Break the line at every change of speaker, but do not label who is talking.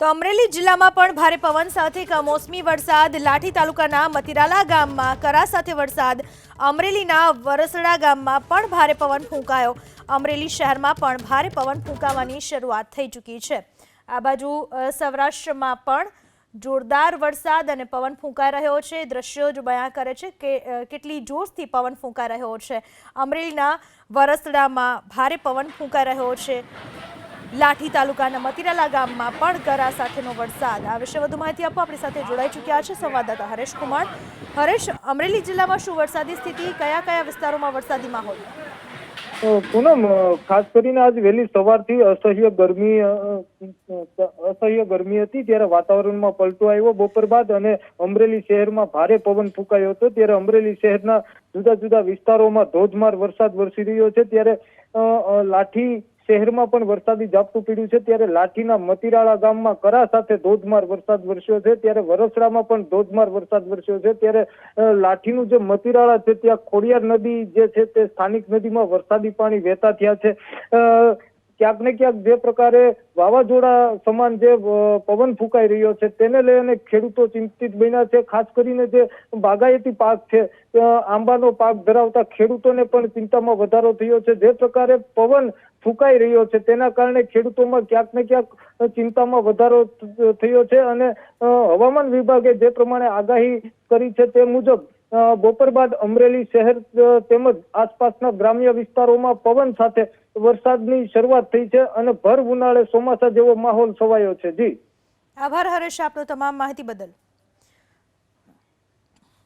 તો અમરેલી જિલ્લામાં પણ ભારે પવન સાથે કમોસમી વરસાદ લાઠી તાલુકાના મતિરાલા ગામમાં, કરા સાથે વરસાદ અમરેલીના વરસડા ગામમાં પણ ભારે પવન ફૂંકાયો. અમરેલી શહેરમાં પણ ભારે પવન ફૂંકાવાની શરૂઆત થઈ ચૂકી છે. આ બાજુ સૌરાષ્ટ્રમાં પણ જોરદાર વરસાદ અને પવન ફૂંકાઈ રહ્યો છે. દ્રશ્યો જ બયા કરે છે કે કેટલી જોશથી પવન ફૂંકાઈ રહ્યો છે. અમરેલીના વરસડામાં ભારે પવન ફૂંકાઈ રહ્યો છે. લાઠી તાલુકાના મતિરાલા ગામમાં પણ ગરા સાથેનો વરસાદ. આ વિશે વધુ માહિતી આપવા આપણી સાથે જોડાઈ ચૂક્યા છે સંવાદદાતા હરેશ કુમાર. હરેશ, અમરેલી જિલ્લામાં શું વરસાદી સ્થિતિ? કયા કયા વિસ્તારોમાં વરસાદી માહોલ?
પૂનમ ખાસ કરીને આજ વહેલી સવારથી અસહ્ય ગરમી અસહ્ય ગરમી હતી ત્યારે વાતાવરણમાં પલટો આવ્યો. બપોર બાદ અને અમરેલી શહેરમાં ભારે પવન ફૂંકાયો હતો. ત્યારે અમરેલી શહેરના જુદા જુદા વિસ્તારોમાં ધોધમાર વરસાદ વરસી રહ્યો છે. ત્યારે લાઠી શહેરમાં પણ વરસાદી ઝાપટું પીડ્યું છે. ત્યારે લાઠીના મતિરાળા ગામમાં કરા સાથે ધોધમાર વરસાદ વરસ્યો છે. ત્યારે વરસડામાં પણ ધોધમાર વરસાદ વરસ્યો છે. ત્યારે લાઠીનું જે મતિરાળા છે, ત્યાં ખોડિયાર નદી જે છે તે સ્થાનિક નદીમાં વરસાદી પાણી વહેતા થયા છે. ક્યાંક ને ક્યાંક જે પ્રકારે વાવાઝોડા સમાન જે પવન ફૂંકાઈ રહ્યો છે તેને લઈને ખેડૂતો ચિંતિત બન્યા છે. ખાસ કરીને જે બાગાયતી પાક છે આંબાનો પાક ધરાવતા ખેડૂતોને પણ ચિંતામાં વધારો થયો છે. જે પ્રકારે પવન ફૂંકાઈ રહ્યો છે તેના કારણે ખેડૂતોમાં ક્યાંક ને ક્યાંક ચિંતામાં વધારો થયો છે અને હવામાન વિભાગે જે પ્રમાણે આગાહી કરી છે તે મુજબ બપોર બાદ અમરેલી શહેર તેમજ આસપાસના ગ્રામ્ય વિસ્તારોમાં પવન સાથે વરસાદની શરૂઆત થઈ છે અને ભર ઉનાળે ચોમાસા જેવો માહોલ છવાયો છે. જી.
આભાર હરેશ આપનો તમામ માહિતી બદલ.